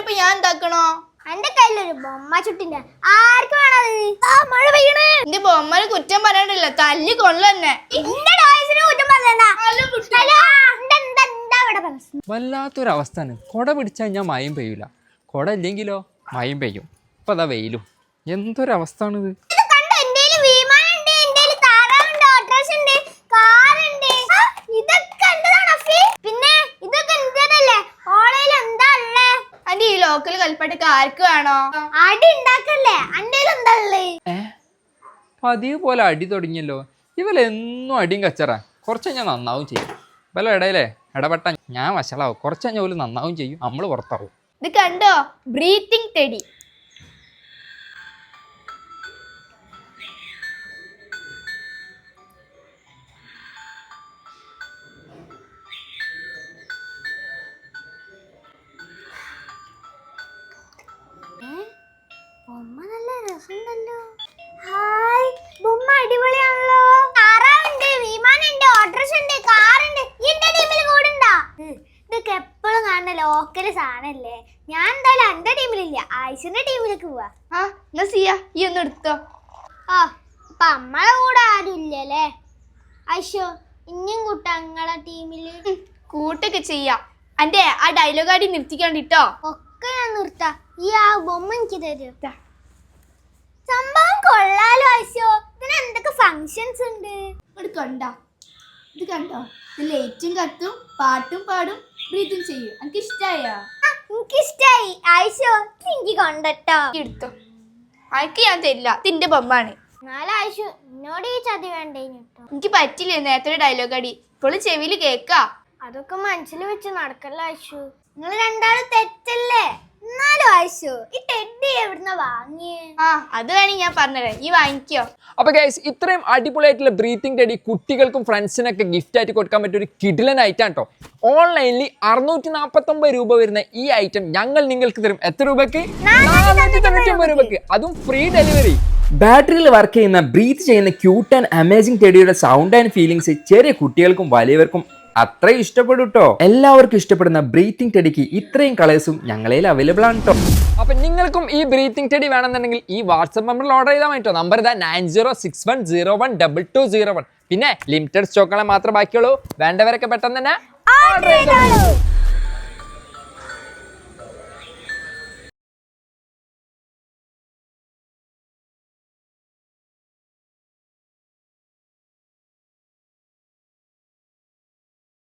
അതിനിപ്പോ ഞാൻ എന്താക്കണോ? എന്റെ കയ്യിലൊരു ബൊമ്മ ചുട്ടിന്റെ ആർക്ക് വേണത്? ആ മഴ പെയ്യണേ. എന്റെ ബൊമ്മനെ കുറ്റം പറയണ്ടല്ല. തല്ലി കൊള്ളന്നെ വല്ലാത്തൊരവസ്ഥയാണ്. കൊട പിടിച്ചാൽ ഞാൻ മയം പെയ്യൂല. കൊട ഇല്ലെങ്കിലോ? മയം പെയ്യും. ഇപ്പൊ അതാ വെയിലും. എന്തൊരവസ്ഥയാണിത്? ലോക്കൽ കൽപ്പാട്ടൊക്കെ ആർക്ക് വേണോ? അടി ഉണ്ടാക്കല്ലേ? ഏ? പതിവ് പോലെ അടി തുടങ്ങിയല്ലോ. ഇവലെന്നും അടിയും കച്ചറ. കുറച്ച് ഞാൻ നന്നാവും ചെയ്യും. ഇവല ഇടയിലേ ഇടപെട്ട ഞാൻ വശളാവും കുറച്ച് ഞാൻ നന്നാവും ചെയ്യും. നമ്മൾ പുറത്താവും. ഇത് കണ്ടോ? ബ്രീത്തിങ് ടെടി രസമുണ്ടല്ലോ ഹായ് ബൊമ്മ അടിപൊളിയാണല്ലോ. താറാവുണ്ട് വിമാനുണ്ട് ഓട്ടോറിക്ഷ ഉണ്ട് കാറുണ്ട് എന്റെ ടീമിൽ കൂടുണ്ടാ ഇതൊക്കെ എപ്പോഴും കാണുന്ന ലോക്കൽ സാധനല്ലേ ഞാൻ എന്തായാലും എന്റെ ടീമിലില്ല. ആയിഷന്റെ ടീമിലേക്ക് പോവാ. ആ എന്നാ സിയ ഈ ഒന്ന് എടുത്തോ. ആ അപ്പൊ നമ്മളെ കൂടെ ആരും ഇല്ലല്ലേ? ആയിഷോ ഇനിയും കൂട്ടങ്ങളെ ടീമിൽ? കൂട്ടൊക്കെ ചെയ്യാം. അന്റെ ആ ഡയലോഗ് ആടി നിർത്തിക്കാണ്ടിട്ടോ? ഒക്കെ ഞാൻ നിർത്താം. ഈ ആ ബൊമ്മ എനിക്ക് തരൂ. സംഭവം കൊള്ളാലോ ഐശോ ഇതിന് എന്തൊക്കെ ഫങ്ഷൻസ് ഉണ്ട്? ഇവിടെ കണ്ടോ? ഇത് കണ്ടോ? ഇത് ലൈറ്റും കത്തും പാട്ടും പാടും ബ്രീത്തും ചെയ്യും. എനിക്ക് ഇഷ്ടായോ എനിക്ക് ഇഷ്ടായി ആയിഷോ എനിക്ക് കൊണ്ടട്ടോ. എടുത്തു. അയക്ക് ഞാൻ തരില്ല. തിന്റെ ആയിഷു എന്നോട് ഈ ചതി വേണ്ടേ എനിക്ക് പറ്റില്ല. നേരത്തെ ഡയലോഗ് അടി. ഇപ്പോൾ ചെവിയിൽ കേക്കാ. അതൊക്കെ മനസ്സിൽ വെച്ച് നടക്കല്ല ആയിഷു നിങ്ങൾ രണ്ടാളും തെറ്റല്ലേ? എന്നാലും ആയിഷു ഈ ടെഡി എവിടുന്ന വാങ്ങിയേ? ആ അത് വേണേ ഞാൻ പറഞ്ഞുതരാം ഈ വാങ്ങിക്കോ. അപ്പോൾ ഗൈസ് ഇത്രയും അടിപൊളിയായിട്ടുള്ള ബ്രീത്തിങ് ടെടി കുട്ടികൾക്കും ഫ്രണ്ട്സിനൊക്കെ ഗിഫ്റ്റ് ആയിട്ട് കൊടുക്കാൻ പറ്റിയ ഒരു കിഡിലൻ ഐറ്റം കേട്ടോ ഓൺലൈനിൽ അറുന്നൂറ്റി നാൽപ്പത്തൊമ്പത് രൂപ വരുന്ന ഈ ഐറ്റം ഞങ്ങൾ നിങ്ങൾക്ക് തരും. എത്ര രൂപയ്ക്ക് നാനൂറ്റി തൊണ്ണൂറ്റി രൂപയ്ക്ക് അതും ഫ്രീ ഡെലിവറി ബാറ്ററിയിൽ വർക്ക് ചെയ്യുന്ന ബ്രീത്ത് ചെയ്യുന്ന ക്യൂട്ട് ആൻഡ് അമേസിംഗ് ടെഡിയുടെ സൗണ്ട് ആൻഡ് ഫീലിംഗ്സ് ചെറിയ കുട്ടികൾക്കും വലിയവർക്കും അത്രയും ഇഷ്ടപ്പെടും കേട്ടോ എല്ലാവർക്കും ഇഷ്ടപ്പെടുന്ന ബ്രീത്തിങ് ടെഡിക്ക് ഇത്രയും കളേഴ്സും ഞങ്ങളിൽ അവൈലബിൾ ആണ് കേട്ടോ അപ്പൊ നിങ്ങൾക്കും ഈ ബ്രീത്തിങ് ടെഡി വേണമെന്നുണ്ടെങ്കിൽ ഈ വാട്സപ്പ് നമ്പറിൽ ഓർഡർ ചെയ്താൽ മതി നമ്പർ ഇതാ nine zero six one zero one double two zero one. പിന്നെ ലിമിറ്റഡ് സ്റ്റോക്കുകളെ മാത്രമേ ബാക്കിയുള്ളൂ. വേണ്ടവരൊക്കെ പെട്ടെന്ന് തന്നെ ഓർഡർ ചെയ്തോളൂ.